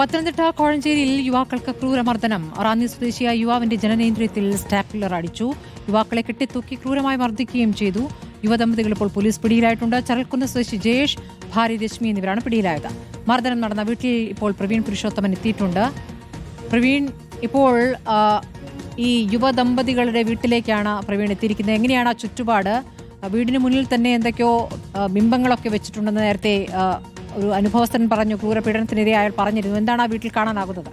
പത്തനംതിട്ട കോഴഞ്ചേരിയിൽ യുവാക്കൾക്ക് ക്രൂരമർദ്ദനം. റാന്നി സ്വദേശിയായ യുവാവിന്റെ ജനനേന്ദ്രിയത്തിൽ സ്റ്റാപ്പിലർ അടിച്ചു. യുവാക്കളെ കെട്ടിത്തൂക്കി ക്രൂരമായി മർദ്ദിക്കുകയും ചെയ്തു. യുവദമ്പതികൾ ഇപ്പോൾ പോലീസ് പിടിയിലായിട്ടുണ്ട്. ചരൽക്കുന്ന് സ്വദേശി ജയേഷ് ഭാര്യ രശ്മി എന്നിവരാണ് പിടിയിലായത്. മർദ്ദനം നടന്ന വീട്ടിൽ ഇപ്പോൾ പ്രവീൺ പുരുഷോത്തമൻ എത്തിയിട്ടുണ്ട്. പ്രവീൺ ഇപ്പോൾ ഈ യുവദമ്പതികളുടെ വീട്ടിലേക്കാണ് പ്രവീൺ എത്തിയിരിക്കുന്നത്. എങ്ങനെയാണ് ആ ചുറ്റുപാട്? വീടിന് മുന്നിൽ തന്നെ എന്തൊക്കെയോ ബിംബങ്ങളൊക്കെ വെച്ചിട്ടുണ്ടെന്ന് നേരത്തെ ഒരു അനുഭവസ്ഥൻ പറഞ്ഞു ക്രൂരപീഡനത്തിനെതിരെ അയാൾ പറഞ്ഞിരുന്നു. എന്താണ് ആ വീട്ടിൽ കാണാനാകുന്നത്?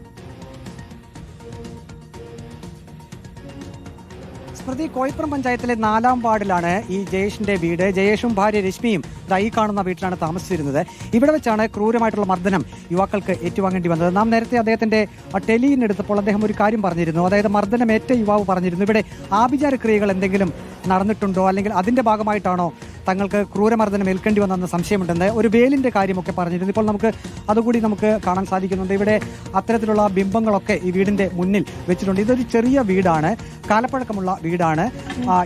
സ്മൃതി കോഴിപ്പുറം പഞ്ചായത്തിലെ നാലാം വാർഡിലാണ് ഈ ജയേഷിന്റെ വീട്. ജയേഷും ഭാര്യ രശ്മിയും ഈ കാണുന്ന വീട്ടിലാണ് താമസിച്ചിരുന്നത്. ഇവിടെ വെച്ചാണ് ക്രൂരമായിട്ടുള്ള മർദ്ദനം യുവാക്കൾക്ക് ഏറ്റുവാങ്ങേണ്ടി വന്നത്. നാം നേരത്തെ അദ്ദേഹത്തിന്റെ ടെലിയിൽ എടുത്തപ്പോൾ അദ്ദേഹം ഒരു കാര്യം പറഞ്ഞിരുന്നു. അതായത് മർദ്ദനം ഏറ്റ യുവാവ് പറഞ്ഞിരുന്നു. ഇവിടെ ആഭിചാര ക്രിയകൾ എന്തെങ്കിലും നടന്നിട്ടുണ്ടോ? അല്ലെങ്കിൽ അതിന്റെ ഭാഗമായിട്ടാണോ തങ്ങൾക്ക് ക്രൂരമർദ്ദനം ഏൽക്കേണ്ടി വന്നെന്ന് സംശയമുണ്ടെന്ന് ഒരു വേലിന്റെ കാര്യമൊക്കെ പറഞ്ഞിരുന്നു. ഇപ്പോൾ നമുക്ക് അതുകൂടി നമുക്ക് കാണാൻ സാധിക്കുന്നുണ്ട്. ഇവിടെ അത്തരത്തിലുള്ള ബിംബങ്ങളൊക്കെ ഈ വീടിന്റെ മുന്നിൽ വെച്ചിട്ടുണ്ട്. ഇതൊരു ചെറിയ വീടാണ്. കാലപ്പഴക്കമുള്ള വീടാണ്.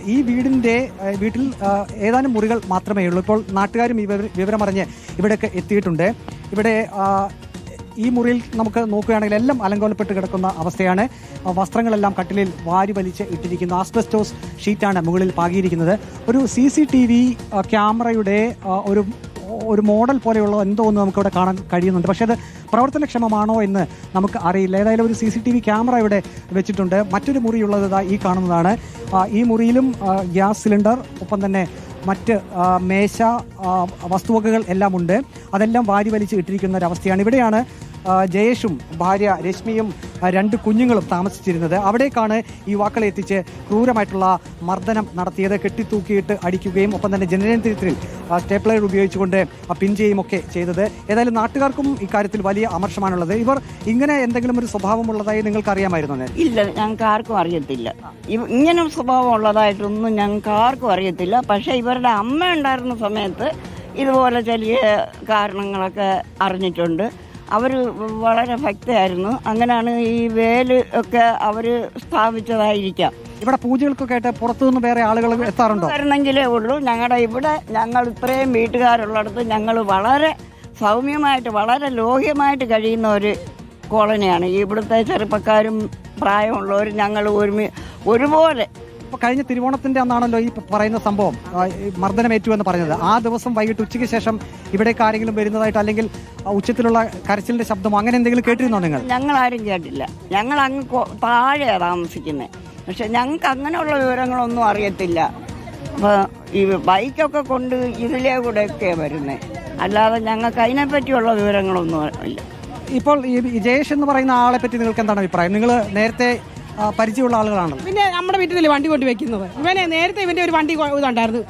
ഈ വീടിന്റെ വീട്ടിൽ ഏതാനും മുറികൾ മാത്രമേ ഉള്ളൂ. ഇപ്പോൾ നാട്ടുകാരും ഈ വിവര- വിവരമറിഞ്ഞ് ഇവിടെയൊക്കെ എത്തിയിട്ടുണ്ട്. ഇവിടെ ഈ മുറിയിൽ നമുക്ക് നോക്കുകയാണെങ്കിൽ എല്ലാം അലങ്കോലപ്പെട്ട് കിടക്കുന്ന അവസ്ഥയാണ്. വസ്ത്രങ്ങളെല്ലാം കട്ടിലിൽ വാരി വലിച്ച് ഇട്ടിരിക്കുന്നു. ആസ്ബസ്റ്റോസ് ഷീറ്റാണ് മുകളിൽ പാകിയിരിക്കുന്നത്. ഒരു സി സി ടി വി ക്യാമറയുടെ ഒരു ഒരു മോഡൽ പോലെയുള്ള എന്തോ ഒന്ന് നമുക്കിവിടെ കാണാൻ കഴിയുന്നുണ്ട്. പക്ഷേ അത് പ്രവർത്തനക്ഷമമാണോ എന്ന് നമുക്ക് അറിയില്ല. ഏതായാലും ഒരു C C T V camera ഇവിടെ വെച്ചിട്ടുണ്ട്. മറ്റൊരു മുറിയുള്ളത് ഈ കാണുന്നതാണ്. ഈ മുറിയിലും ഗ്യാസ് സിലിണ്ടർ ഒപ്പം തന്നെ മറ്റ് മേശ വസ്തുവകകൾ എല്ലാം ഉണ്ട് അതെല്ലാം വാരി വലിച്ച് ഇട്ടിരിക്കുന്ന ഒരവസ്ഥയാണ്. ഇവിടെയാണ് ജയേഷും ഭാര്യ രശ്മിയും രണ്ട് കുഞ്ഞുങ്ങളും താമസിച്ചിരുന്നത്. അവിടേക്കാണ് യുവാക്കളെ എത്തിച്ച് ക്രൂരമായിട്ടുള്ള മർദ്ദനം നടത്തിയത്. കെട്ടിത്തൂക്കിയിട്ട് അടിക്കുകയും ഒപ്പം തന്നെ ജനനേന്ദ്രിയത്തിൽ സ്റ്റേപ്ലർ ഉപയോഗിച്ചുകൊണ്ട് പിൻ ഒക്കെ ചെയ്തത്. ഏതായാലും നാട്ടുകാർക്കും ഇക്കാര്യത്തിൽ വലിയ അമർഷമാണുള്ളത്. ഇവർ ഇങ്ങനെ എന്തെങ്കിലും ഒരു സ്വഭാവം ഉള്ളതായി നിങ്ങൾക്ക് അറിയാമായിരുന്നു? ഇല്ല ഞങ്ങൾക്ക് ആർക്കും അറിയത്തില്ല. ഇങ്ങനെ സ്വഭാവം ഉള്ളതായിട്ടൊന്നും ഞങ്ങൾക്ക് ആർക്കും അറിയത്തില്ല. പക്ഷേ ഇവരുടെ അമ്മ ഉണ്ടായിരുന്ന സമയത്ത് ഇതുപോലെ ചെറിയ കാരണങ്ങളൊക്കെ അറിഞ്ഞിട്ടുണ്ട്. അവർ വളരെ ഭക്തയായിരുന്നു അങ്ങനെയാണ് ഈ വേൽ ഒക്കെ അവർ സ്ഥാപിച്ചതായിരിക്കാം. ഇവിടെ പൂജകൾക്കൊക്കെ ആയിട്ട് പുറത്തുനിന്ന് വേറെ ആളുകൾ എത്താറുണ്ടോ? വരണമെങ്കിലേ ഉള്ളൂ. ഞങ്ങളുടെ ഇവിടെ ഞങ്ങൾ ഇത്രയും വീട്ടുകാരുള്ളിടത്ത് ഞങ്ങൾ വളരെ സൗമ്യമായിട്ട് വളരെ ലോഹ്യമായിട്ട് കഴിയുന്ന ഒരു കോളനിയാണ്. ഇവിടുത്തെ ചെറുപ്പക്കാരും പ്രായമുള്ളവരും ഞങ്ങൾ ഒരുമി ഒരുപോലെ കഴിഞ്ഞ തിരുവോണത്തിന്റെ അന്നാണല്ലോ ഈ പറയുന്ന സംഭവം മർദ്ദനമേറ്റു എന്ന് പറഞ്ഞത്. ആ ദിവസം വൈകിട്ട് ഉച്ചയ്ക്ക് ശേഷം ഇവിടേക്ക് ആരെങ്കിലും വരുന്നതായിട്ട് അല്ലെങ്കിൽ ഉച്ചത്തിലുള്ള കരച്ചിലിന്റെ ശബ്ദമോ അങ്ങനെ എന്തെങ്കിലും കേട്ടിരുന്നോ നിങ്ങൾ? ഞങ്ങൾ ആരും കേട്ടില്ല. ഞങ്ങൾ അങ്ങ് താഴെ താഴെയാണ് താമസിക്കുന്നത് പക്ഷെ ഞങ്ങൾക്ക് അങ്ങനെയുള്ള വിവരങ്ങളൊന്നും അറിയത്തില്ല. അപ്പോൾ ഈ ബൈക്കൊക്കെ കൊണ്ട് ഇതിലേ കൂടെയൊക്കെ വരുന്നത് അല്ലാതെ ഞങ്ങൾക്ക് അതിനെപ്പറ്റിയുള്ള വിവരങ്ങളൊന്നും ഇല്ല. ഇപ്പോൾ ഈ ജയേഷ് എന്ന് പറയുന്ന ആളെ പറ്റി നിങ്ങൾക്ക് എന്താണ് അഭിപ്രായം? നിങ്ങൾ നേരത്തെ പരിചയമുള്ള ആളുകളാണല്ലോ. പിന്നെ നമ്മുടെ വീട്ടിലല്ലേ വണ്ടി കൊണ്ട് വെക്കുന്നത്? ഇവനെ നേരത്തെ ഇവന്റെ ഒരു വണ്ടി ഇതുണ്ടായിരുന്നു.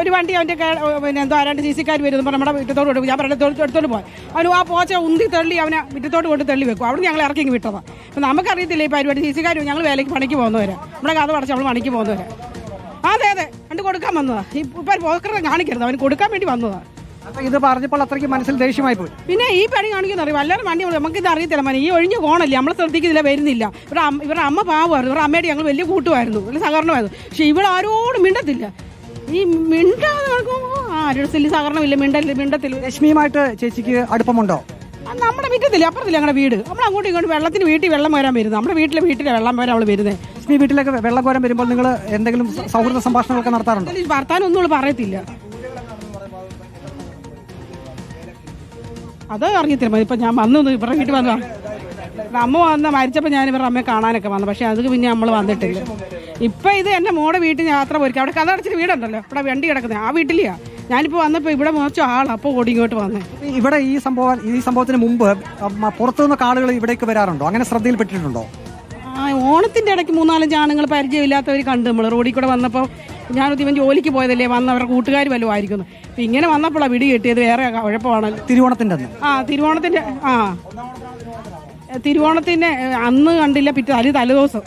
ഒരു വണ്ടി അവന്റെ പിന്നെ എന്തോ ആരാണ്ട് സി സിക്കാർ വരുന്നു നമ്മുടെ മുറ്റത്തോട് കൊണ്ട് ഞാൻ പറഞ്ഞ എടുത്തോണ്ട് പോയി അവന് ആ പോച്ച ഉന്തി തള്ളി അവനെ മുറ്റത്തോട് കൊണ്ട് തള്ളി വെക്കും. അവിടെ ഞങ്ങൾ ഇറക്കി വിട്ടതാണ് അപ്പം നമുക്കറിയത്തില്ല ഈ പരിപാടി? സി സിക്കാർ ഞങ്ങൾ വേലയ്ക്ക് പണിക്ക് പോകുന്നവരെ. നമ്മുടെ കഥ പടച്ച് നമ്മൾ പണിക്ക് പോകുന്നവരെ. അതെ അതെ. കണ്ട് കൊടുക്കാൻ വന്നതാ. ഇപ്പം പോക്കറെ കാണിക്കരുത്. അവന് കൊടുക്കാൻ വേണ്ടി വന്നതാ. അപ്പൊ ഇത് പറഞ്ഞപ്പോൾ അത്രയ്ക്ക് മനസ്സിൽ ദേഷ്യമായി പോയി. പിന്നെ ഈ പണി കാണിക്കുന്ന അറിയാം? എല്ലാവരും വണ്ടി നമുക്ക് ഇത് അറിയത്തില്ല മനെ. ഈ ഒഴിഞ്ഞ കോണല്ലേ? നമ്മൾ ശ്രദ്ധിക്കുന്നില്ല വരുന്നില്ല. അമ്മ ഇവരുടെ അമ്മ പാവമായിരുന്നു. ഇവരുടെ അമ്മയുടെ ഞങ്ങൾ വലിയ കൂട്ടുമായിരുന്നു. വലിയ സഹകരണമായിരുന്നു. പക്ഷെ ഇവിടെ ആരോടും മിണ്ടത്തില്ല. ഈ മിണ്ടാതെ നടക്കുമ്പോൾ ആരുടെ സഹകരണമില്ല. മിണ്ടല്ല മിണ്ടത്തില്ല. ലക്ഷ്മിയുമായിട്ട് ചേച്ചിക്ക് അടുപ്പമുണ്ടോ? നമ്മുടെ മുറ്റത്തില്ല അപ്പുറത്തില്ല ഞങ്ങളുടെ വീട്? നമ്മൾ അങ്ങോട്ടും ഇങ്ങോട്ട് വെള്ളത്തിന് വീട്ടിൽ വെള്ളം വരാൻ വരുന്നത്. നമ്മുടെ വീട്ടിലെ വീട്ടിലെ വെള്ളം വരാൻ അവൾ വരുന്നത് ഈ വീട്ടിലൊക്കെ വെള്ളം കോരം വരുമ്പോൾ നിങ്ങൾ എന്തെങ്കിലും സൗഹൃദ സംഭാഷണങ്ങളൊക്കെ നടത്താറുണ്ടോ? വർത്താനം ഒന്നും അവൾ പറയത്തില്ല. അത് അറിഞ്ഞില്ല മതി ഇപ്പം ഞാൻ വന്നു ഇവരുടെ വീട്ടിൽ വന്നു. അമ്മ വന്ന മരിച്ചപ്പോൾ ഞാൻ ഇവരുടെ അമ്മയെ കാണാനൊക്കെ വന്നു. പക്ഷേ അത് പിന്നെ നമ്മൾ വന്നിട്ടില്ല. ഇപ്പം ഇത് എന്റെ മോടെ വീട്ടിൽ യാത്ര പോയിരിക്കും. അവിടെ കഥ അടച്ചിട്ട് വീടുണ്ടല്ലോ. ഇവിടെ വണ്ടി കിടക്കുന്നത് ആ വീട്ടിലെയാ. ഞാനിപ്പോൾ വന്നപ്പോൾ ഇവിടെ മോച്ച ആൾ അപ്പോൾ ഓടി ഇങ്ങോട്ട് വന്നേ. ഇവിടെ ഈ സംഭവം ഈ സംഭവത്തിന് മുമ്പ് പുറത്തു പുറത്തുനിന്നൊക്കെ ആളുകൾ ഇവിടേക്ക് വരാറുണ്ടോ? അങ്ങനെ ശ്രദ്ധയിൽപ്പെട്ടിട്ടുണ്ടോ ആ ഓണത്തിന്റെ ഇടയ്ക്ക് മൂന്നാലഞ്ച് ആണുങ്ങൾ പരിചയമില്ലാത്തവർ കണ്ടു നമ്മൾ റോഡിൽ കൂടെ വന്നപ്പോൾ ഞാൻ ഇവൻ ജോലിക്ക് പോയതല്ലേ വന്ന അവരുടെ കൂട്ടുകാർ വല്ലതും ആയിരിക്കുന്നു. അപ്പം ഇങ്ങനെ വന്നപ്പോഴാണ് വിടി കിട്ടിയത് വേറെ കുഴപ്പമാണല്ലോ തിരുവോണത്തിന്റെ അന്ന്. ആ തിരുവോണത്തിന്റെ ആ. തിരുവോണത്തിന് അന്ന് കണ്ടില്ല പിറ്റേ അതി തലേദിവസം.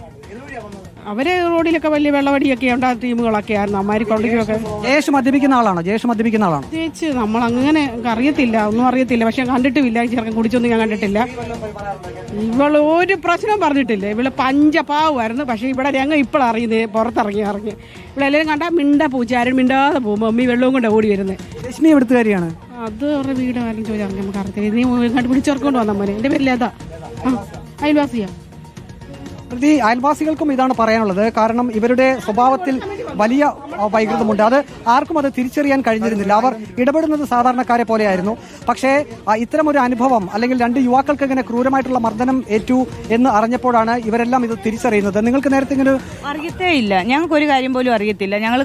അവർ റോഡിലൊക്കെ വലിയ വെള്ളവടിയൊക്കെ ഉണ്ട് ടീമുകളൊക്കെ ആയിരുന്നു. അമ്മാരി കൊണ്ടിരിക്കുകയൊക്കെ ജയേഷ് മദ്യപിക്കുന്ന ആളാണോ? ജയേഷ് മദ്യപിക്കുന്ന ആളാണോ? പ്രത്യേകിച്ച് നമ്മൾ അങ്ങനെ അറിയത്തില്ല ഒന്നും അറിയത്തില്ല. പക്ഷെ കണ്ടിട്ടുമില്ല ഈ ചെറുക്കൻ കുടിച്ചൊന്നും ഞാൻ കണ്ടിട്ടില്ല. ഇവൾ ഒരു പ്രശ്നം പറഞ്ഞിട്ടില്ല. ഇവൾ പഞ്ചപാവായിരുന്നു. പക്ഷെ ഇവിടെ ഞങ്ങൾ ഇപ്പോൾ അറിയുന്നത് പുറത്തിറങ്ങി ഇറങ്ങി. എല്ലാവരും കണ്ടാൽ മിണ്ട പൂച്ചാരൻ മിണ്ടാതെ പോകുമ്പോൾ മമ്മി വെള്ളവും കൊണ്ട് ഓടി വരുന്നത് രശ്മി എവിടുത്തുകാരിയാണ് അത് അവരുടെ വീട് ആരും ചോദിച്ചാൽ നമുക്ക് അറിയത്തില്ല. നീ കണ്ട് പിടിച്ചോർക്കൊണ്ട് വന്നാൽ മതി എന്റെ ആ അയൽവാസിയാ. പ്രതി അയൽവാസികൾക്കും ഇതാണ് പറയാനുള്ളത്. കാരണം ഇവരുടെ സ്വഭാവത്തിൽ വലിയ വൈകൃതമുണ്ട്. അത് ആർക്കും അത് തിരിച്ചറിയാൻ കഴിഞ്ഞിരുന്നില്ല. അവർ ഇടപെടുന്നത് സാധാരണക്കാരെ പോലെയായിരുന്നു. പക്ഷേ ഇത്തരം ഇത്തരമൊരു അനുഭവം അല്ലെങ്കിൽ രണ്ട് യുവാക്കൾക്ക് ഇങ്ങനെ ക്രൂരമായിട്ടുള്ള മർദ്ദനം ഏറ്റു എന്ന് അറിഞ്ഞപ്പോഴാണ് ഇവരെല്ലാം ഇത് തിരിച്ചറിയുന്നത്. നിങ്ങൾക്ക് നേരത്തെ ഇങ്ങനെ അറിയത്തേ ഇല്ല. ഞങ്ങൾക്ക് ഒരു കാര്യം പോലും അറിയത്തില്ല. ഞങ്ങൾ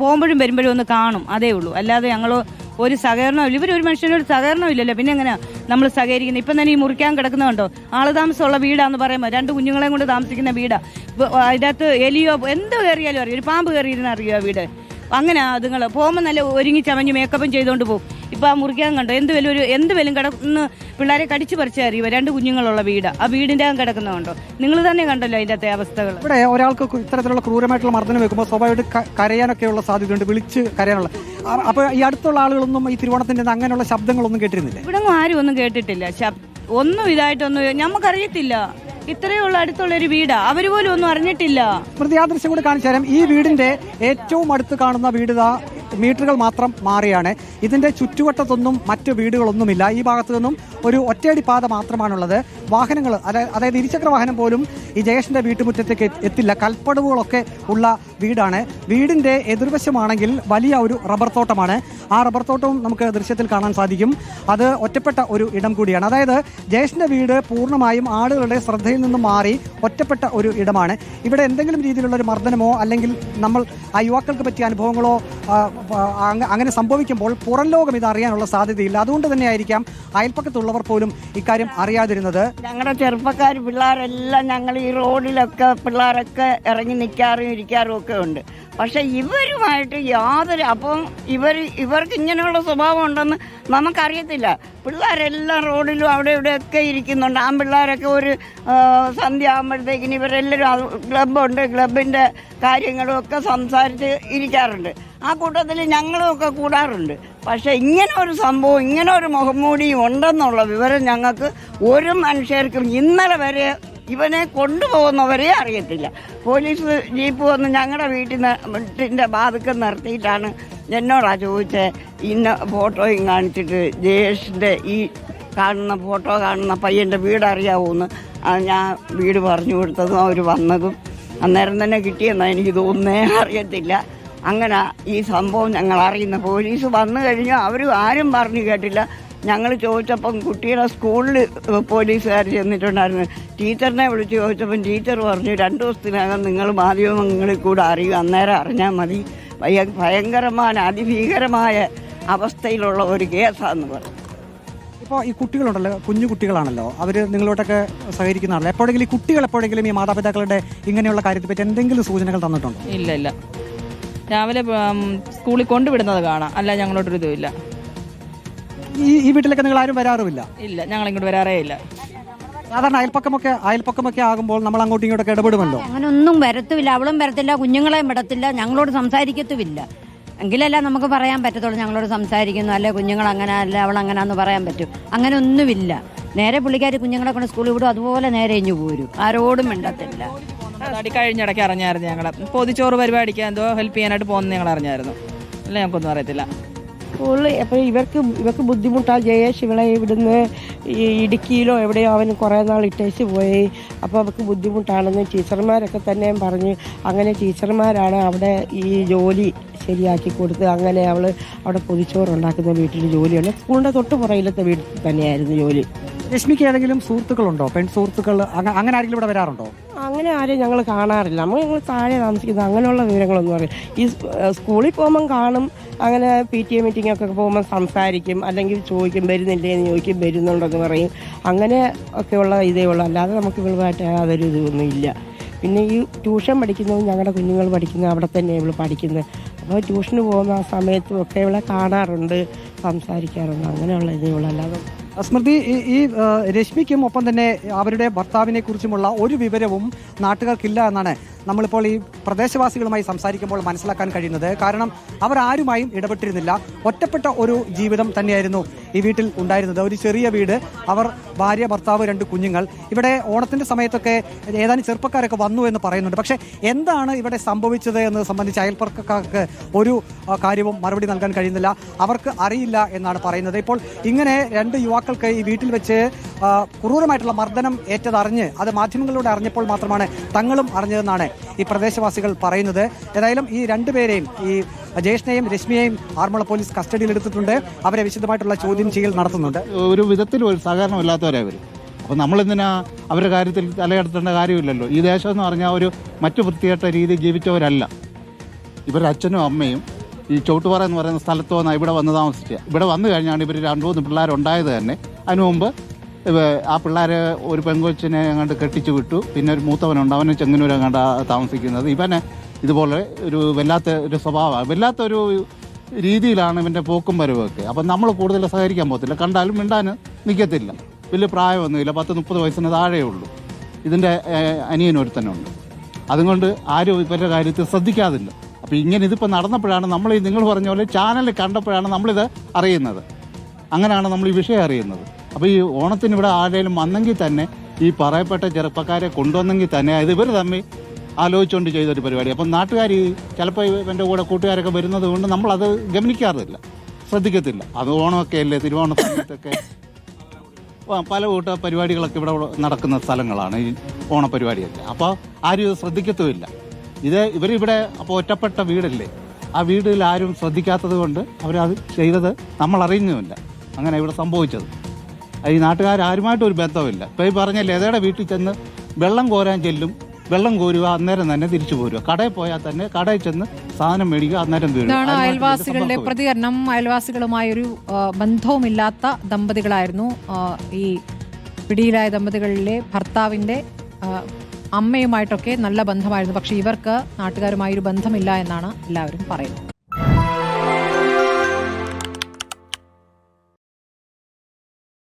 പോകുമ്പോഴും വരുമ്പോഴും ഒന്ന് കാണും. അതേ ഉള്ളൂ. അല്ലാതെ ഞങ്ങൾ ഒരു സഹകരണവും ഇല്ല. ഒരു മനുഷ്യനൊരു സഹകരണമില്ലല്ലോ പിന്നെ എങ്ങനെയാ? നമ്മൾ സഹകരിക്കുന്നത് ഇപ്പം തന്നെ ഈ മുറിക്കാൻ കിടക്കുന്നുണ്ടോ ആൾ താമസമുള്ള വീടാന്ന് പറയുമ്പോൾ രണ്ട് കുഞ്ഞുങ്ങളെയും കൊണ്ട് താമസിക്കുന്ന വീടാ. അതിനകത്ത് എലിയോ എന്ത് കയറിയാലും അറിയാം. ഒരു പാമ്പ് കയറിയിരുന്ന അറിയോ വീട്? അങ്ങനെ അതുങ്ങൾ പോകുമ്പോൾ നല്ല ഒരുങ്ങി ചമഞ്ഞ് മേക്കപ്പും ചെയ്തുകൊണ്ട് പോകും. ഇപ്പൊ ആ മുറിക്കാൻ കണ്ടോ? എന്ത് വില ഒരു എന്ത് വലിയ കിടന്ന് പിള്ളേരെ കടിച്ചു പറിച്ച് അറിയുക രണ്ട് കുഞ്ഞുങ്ങളുള്ള വീട്. ആ വീടിന്റെ അകം കിടക്കുന്നുണ്ടോ നിങ്ങൾ തന്നെ കണ്ടല്ലോ അതിന്റെ അകത്തെ അവസ്ഥകൾ. ഇവിടെ ഒരാൾക്ക് ഇത്തരത്തിലുള്ള ക്രൂരമായിട്ടുള്ള മർദ്ദനം വെക്കുമ്പോൾ സ്വാഭാവികമായിട്ട് കരയാനൊക്കെയുള്ള സാധ്യതയുണ്ട് വിളിച്ച് കരയാനുള്ള. അപ്പൊ അപ്പോൾ ഈ അടുത്തുള്ള ആളുകളൊന്നും ഈ തിരുവോണത്തിന്റെ അന്ന് അങ്ങനെയുള്ള ശബ്ദങ്ങളൊന്നും കേട്ടിരുന്നില്ല? ഇവിടെ ആരും ഒന്നും കേട്ടിട്ടില്ല. ഒന്നും ഇതായിട്ടൊന്നും നമുക്കറിയത്തില്ല ഇത്രയുള്ള അടുത്തുള്ള ഒരു വീടാ. അവർ പോലും ഒന്നും അറിഞ്ഞിട്ടില്ല. സ്മൃതി ആ ദൃശ്യം കൂടി കാണിച്ചു തരാം. ഈ വീടിന്റെ ഏറ്റവും അടുത്ത് കാണുന്ന വീട് മീറ്ററുകൾ മാത്രം മാറിയാണ്. ഇതിന്റെ ചുറ്റുവട്ടത്തൊന്നും മറ്റ് വീടുകളൊന്നുമില്ല. ഈ ഭാഗത്തു നിന്നും ഒരു ഒറ്റയടി പാത മാത്രമാണുള്ളത്. വാഹനങ്ങൾ അതായത് ഇരുചക്ര വാഹനം പോലും ഈ ജയേഷിന്റെ വീട്ടുമുറ്റത്തേക്ക് എത്തില്ല. കൽപ്പടവുകളൊക്കെ ഉള്ള വീടാണ്. വീടിന്റെ എതിർവശമാണെങ്കിൽ വലിയ ഒരു റബ്ബർ തോട്ടമാണ്. ആ റബ്ബർ തോട്ടവും നമുക്ക് ദൃശ്യത്തിൽ കാണാൻ സാധിക്കും. അത് ഒറ്റപ്പെട്ട ഒരു ഇടം കൂടിയാണ്. അതായത് ജയേഷിന്റെ വീട് പൂർണമായും ആളുകളുടെ ശ്രദ്ധയിൽ നിന്നും മാറി ഒറ്റപ്പെട്ട ഒരു ഇടമാണ്. ഇവിടെ എന്തെങ്കിലും രീതിയിലുള്ള ഒരു മർദ്ദനമോ അല്ലെങ്കിൽ നമ്മൾ ആ യുവാക്കൾക്ക് പറ്റിയ അനുഭവങ്ങളോ അങ്ങനെ സംഭവിക്കുമ്പോൾ പുറം ലോകം ഇത് അറിയാനുള്ള സാധ്യതയില്ല. അതുകൊണ്ട് തന്നെയായിരിക്കാം അയൽപ്പക്കത്തുള്ളവർ പോലും ഇക്കാര്യം അറിയാതിരുന്നത്. ഞങ്ങളുടെ ചെറുപ്പക്കാർ പിള്ളേരെല്ലാം ഞങ്ങൾ ഈ റോഡിലൊക്കെ പിള്ളേരൊക്കെ ഇറങ്ങി നിൽക്കാറും ഇരിക്കാറും ഒക്കെ ഉണ്ട്. പക്ഷെ ഇവരുമായിട്ട് യാതൊരു അപ്പം ഇവർ ഇവർക്ക് ഇങ്ങനെയുള്ള സ്വഭാവം ഉണ്ടെന്ന് നമുക്കറിയത്തില്ല. പിള്ളേരെല്ലാം റോഡിലും അവിടെ ഇവിടെയൊക്കെ ഇരിക്കുന്നുണ്ട്. ആ പിള്ളേരൊക്കെ ഒരു സന്ധ്യ ആകുമ്പോഴത്തേക്കിന് ഇവരെല്ലാവരും അത് ക്ലബ്ബുണ്ട്. ക്ലബിന്റെ കാര്യങ്ങളും ഒക്കെ സംസാരിച്ച് ഇരിക്കാറുണ്ട്. ആ കൂട്ടത്തിൽ ഞങ്ങളും ഒക്കെ കൂടാറുണ്ട്. പക്ഷെ ഇങ്ങനെ ഒരു സംഭവം ഇങ്ങനെ ഒരു മുഖംമൂടിയും ഉണ്ടെന്നുള്ള വിവരം ഞങ്ങൾക്ക് ഒരു മനുഷ്യർക്കും ഇന്നലെ വരെ ഇവനെ കൊണ്ടുപോകുന്നവരെ അറിയത്തില്ല. പോലീസ് ജീപ്പ് വന്ന് ഞങ്ങളുടെ വീട്ടിൽ നിന്ന് വീട്ടിന്റെ ബാധക്കം നിർത്തിയിട്ടാണ് എന്നോടാ ചോദിച്ചത് ഇന്ന ഫോട്ടോയും കാണിച്ചിട്ട് ജയേഷിന്റെ ഈ കാണുന്ന ഫോട്ടോ കാണുന്ന പയ്യന്റെ വീട് അറിയാവൂന്ന് ഞാൻ വീട് പറഞ്ഞു കൊടുത്തതും അവർ വന്നതും അന്നേരം തന്നെ കിട്ടിയെന്നാണ് എനിക്ക് തോന്നുന്നേ അറിയത്തില്ല. അങ്ങനെ ഈ സംഭവം ഞങ്ങൾ അറിയുന്ന പോലീസ് വന്നു കഴിഞ്ഞു അവരും ആരും പറഞ്ഞു കേട്ടില്ല. ഞങ്ങൾ ചോദിച്ചപ്പം കുട്ടിയുടെ സ്കൂളിൽ പോലീസുകാർ ചെന്നിട്ടുണ്ടായിരുന്നു. ടീച്ചറിനെ വിളിച്ച് ചോദിച്ചപ്പം ടീച്ചർ പറഞ്ഞു രണ്ട് ദിവസത്തിനകം നിങ്ങൾ മാധ്യമങ്ങളിൽ കൂടെ അറിയും അന്നേരം അറിഞ്ഞാൽ മതി. ഭയ- ഭയങ്കരമായ അതിഭീകരമായ അവസ്ഥയിലുള്ള ഒരു കേസാന്ന് പറഞ്ഞു. ഇപ്പോൾ ഈ കുട്ടികളുണ്ടല്ലോ കുഞ്ഞു കുട്ടികളാണല്ലോ. അവർ നിങ്ങളോട്ടൊക്കെ സഹകരിക്കുന്നതാണല്ലോ എപ്പോഴെങ്കിലും ഈ കുട്ടികൾ എപ്പോഴെങ്കിലും ഈ മാതാപിതാക്കളുടെ ഇങ്ങനെയുള്ള കാര്യത്തെ പറ്റി എന്തെങ്കിലും സൂചനകൾ തന്നിട്ടുണ്ടോ? ഇല്ല ഇല്ല. രാവിലെ സ്കൂളിൽ കൊണ്ടുവിടുന്നത് കാണാം. അല്ല ഞങ്ങളോട്ടൊരു ഇതുമില്ല ഇല്ല. ഈ ഈ വീട്ടിലൊക്കെ നിങ്ങൾ ആരും വരാറുമില്ല? ഇല്ല ഞങ്ങൾ ഇങ്ങോട്ട് വരാറേ ഇല്ല. സാധാരണ അയൽപ്പക്കമൊക്കെ അയൽപ്പക്കമൊക്കെ ആകുമ്പോൾ നമ്മൾ അങ്ങോട്ടും ഇങ്ങോട്ടൊക്കെ ഇടപെടുമല്ലോ? അങ്ങനെ ഒന്നും വരത്തുമില്ല അവളും വരത്തില്ല കുഞ്ഞുങ്ങളെയും വിടത്തില്ല ഞങ്ങളോട് സംസാരിക്കത്തുമില്ല. എങ്കിലല്ല നമുക്ക് പറയാൻ പറ്റത്തുള്ളൂ ഞങ്ങളോട് സംസാരിക്കുന്നു അല്ലെ കുഞ്ഞുങ്ങൾ അങ്ങനെ അല്ല അവൾ അങ്ങനെ എന്ന് പറയാൻ പറ്റും. അങ്ങനെ ഒന്നുമില്ല നേരെ പുള്ളിക്കാർ കുഞ്ഞുങ്ങളെ കൊണ്ട് സ്കൂളിൽ വിടും അതുപോലെ നേരെ ഇഞ്ഞു പോരും. ആരോടും മിണ്ടത്തില്ല. അടി കഴിഞ്ഞിടയ്ക്ക് അറിഞ്ഞായിരുന്നു ഞങ്ങൾ പൊതിച്ചോറ് പരിപാടിക്ക് എന്തോ ഹെൽപ്പ് ചെയ്യാനായിട്ട് പോകുന്നത് ഞങ്ങൾ അറിഞ്ഞായിരുന്നു. അല്ല ഞങ്ങൾക്കൊന്നും അറിയത്തില്ല. സ്കൂളിൽ അപ്പോൾ ഇവർക്ക് ഇവർക്ക് ബുദ്ധിമുട്ടാണ് ജയേഷ് ഇവളെ ഇവിടുന്ന് ഈ ഇടുക്കിയിലോ എവിടെയോ അവന് കുറേ നാൾ ഇട്ടേച്ച് പോയി. അപ്പോൾ അവർക്ക് ബുദ്ധിമുട്ടാണെന്ന് ടീച്ചർമാരൊക്കെ തന്നെയും പറഞ്ഞ്. അങ്ങനെ ടീച്ചർമാരാണ് അവിടെ ഈ ജോലി ശരിയാക്കി കൊടുത്ത് അങ്ങനെ അവൾ അവിടെ പൊതിച്ചോറുണ്ടാക്കുന്ന വീട്ടിൽ ജോലിയുണ്ട്. സ്കൂളിന്റെ തൊട്ട് പുറയിലത്തെ വീട്ടിൽ തന്നെയായിരുന്നു ജോലി. രശ്മിക്ക് ഏതെങ്കിലും സുഹൃത്തുക്കളുണ്ടോ? പെൺ സുഹൃത്തുക്കൾ അങ്ങനെ ആരെങ്കിലും ഇവിടെ വരാറുണ്ടോ? അങ്ങനെ ആരെയും ഞങ്ങൾ കാണാറില്ല. നമ്മൾ ഞങ്ങൾ താഴെ താമസിക്കുന്നത് അങ്ങനെയുള്ള വിവരങ്ങളൊന്നും അറിയില്ല. ഈ സ്കൂളിൽ പോകുമ്പം കാണും. അങ്ങനെ പി ടി എ മീറ്റിംഗ് ഒക്കെ പോകുമ്പോൾ സംസാരിക്കും. അല്ലെങ്കിൽ ചോദിക്കും വരുന്നില്ലേ? എന്ന് ചോദിക്കും. വരുന്നുണ്ടെന്ന് പറയും. അങ്ങനെ ഒക്കെയുള്ള ഇതേ ഉള്ളൂ. അല്ലാതെ നമുക്ക് ഇവളുമായിട്ട് യാതൊരു ഇതൊന്നും ഇല്ല. പിന്നെ ഈ ട്യൂഷൻ പഠിക്കുന്നതും ഞങ്ങളുടെ കുഞ്ഞുങ്ങൾ പഠിക്കുന്നത് അവിടെ തന്നെ ഇവൾ പഠിക്കുന്നത് അപ്പോൾ ട്യൂഷന് പോകുന്ന ആ സമയത്തും ഒക്കെ ഇവളെ കാണാറുണ്ട് സംസാരിക്കാറുണ്ട്. അങ്ങനെയുള്ള ഇതേ ഉള്ളൂ. അല്ലാതെ സ്മൃതി ഈ- രശ്മിക്കും ഒപ്പം തന്നെ അവരുടെ ഭർത്താവിനെ കുറിച്ചുമുള്ള ഒരു വിവരവും നാട്ടുകാർക്കില്ല എന്നാണ് നമ്മളിപ്പോൾ ഈ പ്രദേശവാസികളുമായി സംസാരിക്കുമ്പോൾ മനസ്സിലാക്കാൻ കഴിയുന്നത് കാരണം അവർ ആരുമായും ഇടപെട്ടിരുന്നില്ല. ഒറ്റപ്പെട്ട ഒരു ജീവിതം തന്നെയായിരുന്നു ഈ വീട്ടിൽ ഉണ്ടായിരുന്നത്. ഒരു ചെറിയ വീട് അവർ ഭാര്യ ഭർത്താവ് രണ്ട് കുഞ്ഞുങ്ങൾ. ഇവിടെ ഓണത്തിന്റെ സമയത്തൊക്കെ ഏതാനും ചെറുപ്പക്കാരൊക്കെ വന്നു എന്ന് പറയുന്നുണ്ട്. പക്ഷേ എന്താണ് ഇവിടെ സംഭവിച്ചത് എന്ന് സംബന്ധിച്ച് അയൽപ്പക്കാർക്ക് ഒരു കാര്യവും മറുപടി നൽകാൻ കഴിയുന്നില്ല. അവർക്ക് അറിയില്ല എന്നാണ് പറയുന്നത്. ഇപ്പോൾ ഇങ്ങനെ രണ്ട് യുവാക്കൾക്ക് ഈ വീട്ടിൽ വെച്ച് ക്രൂരമായിട്ടുള്ള മർദ്ദനം ഏറ്റതറിഞ്ഞ് അത് മാധ്യമങ്ങളിലൂടെ അറിഞ്ഞപ്പോൾ മാത്രമാണ് തങ്ങളും അറിഞ്ഞതെന്നാണ് ഈ പ്രദേശവാസികൾ പറയുന്നത്. ഏതായാലും ഈ രണ്ടുപേരെയും ഈ ജയേഷിനെയും രശ്മിയെയും ആറന്മുള പോലീസ് കസ്റ്റഡിയിൽ എടുത്തിട്ടുണ്ട്. അവരെ വിശദമായിട്ടുള്ള ചോദ്യം ചെയ്യൽ നടത്തുന്നുണ്ട്. ഒരു വിധത്തിൽ ഒരു സഹകരണമില്ലാത്തവരായവർ അപ്പോൾ നമ്മളെന്തിനാ അവരുടെ കാര്യത്തിൽ തലയെടുത്തേണ്ട കാര്യമില്ലല്ലോ? ഈ ദേശം എന്ന് പറഞ്ഞാൽ ഒരു മറ്റു വൃത്തികെട്ട രീതി ജീവിച്ചവരല്ല. ഇവരുടെ അച്ഛനും അമ്മയും ഈ ചവിട്ടുപാറ എന്ന് പറയുന്ന സ്ഥലത്ത് നിന്നാണ് ഇവിടെ വന്ന് താമസിക്കുക ഇവിടെ വന്നു കഴിഞ്ഞാണ് ഇവർ രണ്ടു മൂന്ന് പിള്ളേരുണ്ടായത് തന്നെ. അതിനു മുമ്പ് ആ പിള്ളേരെ ഒരു പെങ്കൊച്ചിനെ അങ്ങോട്ട് കെട്ടിച്ചു വിട്ടു. പിന്നെ ഒരു മൂത്തവനുണ്ട്. അവനെ ചെങ്ങന്നൂർ അങ്ങോട്ട് താമസിക്കുന്നത്. ഇവനെ ഇതുപോലെ ഒരു വല്ലാത്ത ഒരു സ്വഭാവമാണ് വല്ലാത്തൊരു രീതിയിലാണ് ഇവന്റെ പോക്കും വരവൊക്കെ അപ്പം നമ്മൾ കൂടുതൽ സഹകരിക്കാൻ പോകത്തില്ല. കണ്ടാലും മിണ്ടാൻ നിൽക്കത്തില്ല വലിയ പ്രായമൊന്നുമില്ല. പത്ത് മുപ്പത് വയസ്സിന് താഴെ ഉള്ളൂ. ഇതിന്റെ അനിയനൊരുത്തനുണ്ട് അതുകൊണ്ട് ആരും ഇവരുടെ കാര്യത്തിൽ ശ്രദ്ധിക്കാതില്ല. അപ്പോൾ ഇങ്ങനെ ഇതിപ്പോൾ നടന്നപ്പോഴാണ് നമ്മൾ നിങ്ങൾ പറഞ്ഞ പോലെ ചാനൽ കണ്ടപ്പോഴാണ് നമ്മളിത് അറിയുന്നത്. അങ്ങനെയാണ് നമ്മൾ ഈ വിഷയം അറിയുന്നത്. അപ്പോൾ ഈ ഓണത്തിന് ഇവിടെ ആരെങ്കിലും വന്നെങ്കിൽ തന്നെ ഈ പറയപ്പെട്ട ചെറുപ്പക്കാരെ കൊണ്ടുവന്നെങ്കിൽ തന്നെ അത് ഇവർ തമ്മിൽ ആലോചിച്ചുകൊണ്ട് ചെയ്തൊരു പരിപാടി. അപ്പം നാട്ടുകാർ ചിലപ്പോൾ എന്റെ കൂടെ കൂട്ടുകാരൊക്കെ വരുന്നത് കൊണ്ട് നമ്മളത് ഗമനിക്കാറില്ല. ശ്രദ്ധിക്കത്തില്ല. അത് ഓണമൊക്കെ അല്ലേ? തിരുവോണ സമയത്തൊക്കെ പല കൂട്ട പരിപാടികളൊക്കെ ഇവിടെ നടക്കുന്ന സ്ഥലങ്ങളാണ് ഈ ഓണപരിപാടിയൊക്കെ അപ്പോൾ ആരും ഇത് ശ്രദ്ധിക്കത്തുമില്ല. ഇത് ഇവരിവിടെ അപ്പോൾ ഒറ്റപ്പെട്ട വീടല്ലേ? ആ വീടിൽ ആരും ശ്രദ്ധിക്കാത്തത് കൊണ്ട് അവരത് ചെയ്തത് നമ്മൾ അങ്ങനെ ഇവിടെ സംഭവിച്ചത്. ഈ നാട്ടുകാരുമായിട്ടും ഒരു ബന്ധമില്ല ഇപ്പോൾ ഈ പറഞ്ഞല്ലേ ഏതേടെ വീട്ടിൽ ചെന്ന് വെള്ളം കോരാൻ ചെല്ലും വെള്ളം കോരുക അന്നേരം തന്നെ തിരിച്ചു പോരുക. കടയിൽ പോയാൽ തന്നെ കടയിൽ ചെന്ന് സാധനം മേടിക്കുക അന്നേരം തീരും ഇതാണ് അയൽവാസികളുടെ പ്രതികരണം. അയൽവാസികളുമായി ഒരു ബന്ധവുമില്ലാത്ത ദമ്പതികളായിരുന്നു ഈ പിടിയിലായ ദമ്പതികളിലെ ഭർത്താവിന്റെ ആ, അമ്മയുമായിട്ടൊക്കെ നല്ല ബന്ധമായിരുന്നു. പക്ഷേ ഇവർക്ക് നാട്ടുകാരുമായി ഒരു ബന്ധമില്ല എന്നാണ് എല്ലാവരും പറയുന്നത്.